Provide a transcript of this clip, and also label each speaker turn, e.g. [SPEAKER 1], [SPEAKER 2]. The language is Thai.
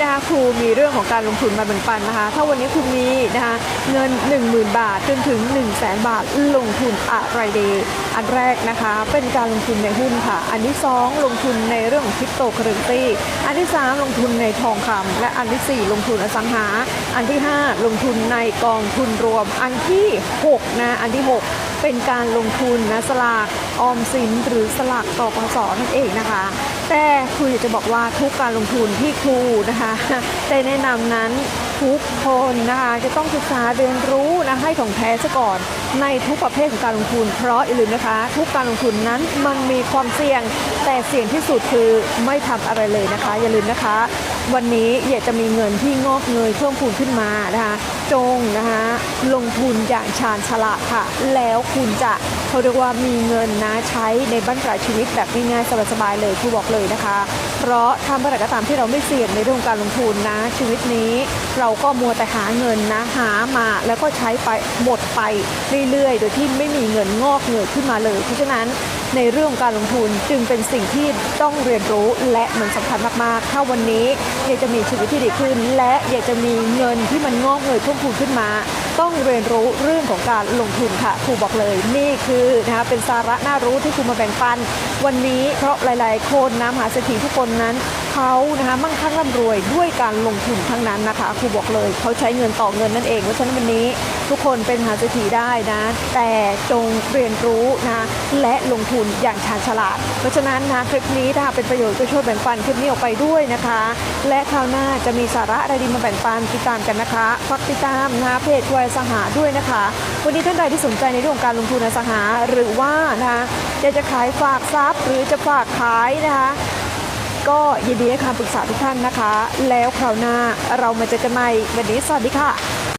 [SPEAKER 1] นะคะครูมีเรื่องของการลงทุนมาแบ่งปันนะคะ ถ้าวันนี้คุณมีนะคะเงิน 10,000 บาทจนถึง 1 0 0 0 0แบาทลงทุนอะไรดีอันแรกนะคะ เป็นการลงทุนในหุ้นค่ะ อันที่ 2 ลงทุนในเรื่องของคริปโตเคอเรนซีอันที่ 3 ลงทุนในทองคำและอันทีสี่ 4 ลงทุนอสังหา อันที่ 5 ลงทุนในกองทุนรวม อันที่6นะอันที่ 6 เป็นการลงทุนนะสลากออมสินหรือสลากตกสนั่นเองนะคะ แต่ครูอยากจะบอกว่าทุกการลงทุนที่ครูนะคะได้แนะนำนั้น ทุกคนนะคะจะต้องศึกษาเรียนรู้นะให้ถ่องแท้ซะก่อน ในทุกประเภทของการลงทุน เพราะอย่าลืมนะคะ ทุกการลงทุนนั้นมันมีความเสี่ยง แต่เสี่ยงที่สุดคือไม่ทำอะไรเลยนะคะ อย่าลืมนะคะ วันนี้อยากจะมีเงินที่งอกเงยเพิ่มพูนขึ้นมานะคะจงนะคะลงทุนอย่างชาญฉลาดค่ะ แล้วคุณจะเขาเรียกว่ามีเงินนะใช้ในบ้านปลายชีวิตแบบง่ายๆสบายๆเลยครูบอกเลยนะคะ เพราะถ้าเมื่อไรก็ตามที่เราไม่เสี่ยงในเรื่องการลงทุนนะชีวิตนี้เราก็มัวแต่หาเงินนะหามาแล้วก็ใช้ไปหมดไปเรื่อยๆ โดยที่ไม่มีเงินงอกเงยขึ้นมาเลย เพราะฉะนั้นในเรื่องการลงทุนจึงเป็นสิ่งที่ต้องเรียนรู้และมันสำคัญมากๆ ถ้าวันนี้อยากจะมีชีวิตที่ดีขึ้น และอยากจะมีเงินที่มันงอกเงยเพิ่มพูนขึ้นมา ต้องเรียนรู้เรื่องของการลงทุนค่ะครูบอกเลยนี่คือนะคะเป็นสาระน่ารู้ที่ครูมาแบ่งปัน วันนี้เพราะหลาย ๆ คนนะมหาเศรษฐีทุกคนนั้น เขานะคะมั่งคั่งร่ำรวยด้วยการลงทุนทั้งนั้นนะคะครูบอกเลยเขาใช้เงินต่อเงินนั่นเองเพราะฉะนั้นวันนี้ทุกคนเป็นมหาเศรษฐีได้นะ แต่จงเรียนรู้นะและลงทุนอย่างชาญฉลาด เพราะฉะนั้นนะคลิปนี้ถ้าเป็นประโยชน์ก็ช่วยแบ่งปันคลิปนี้ออกไปด้วยนะคะ และคราวหน้าจะมีสาระอะไรดีมาแบ่งปันติดตามกันนะคะฝากติดตามนะคะเพจวายสังหาด้วยนะคะ วันนี้ท่านใดที่สนใจในเรื่องของการลงทุนอสังหาหรือว่านะคะอยากจะขายฝากทรัพย์หรือจะฝากขายนะคะ ก็ยินดีให้คำปรึกษาทุกท่านนะคะ แล้วคราวหน้าเรามาเจอกันใหม่วันนี้สวัสดีค่ะ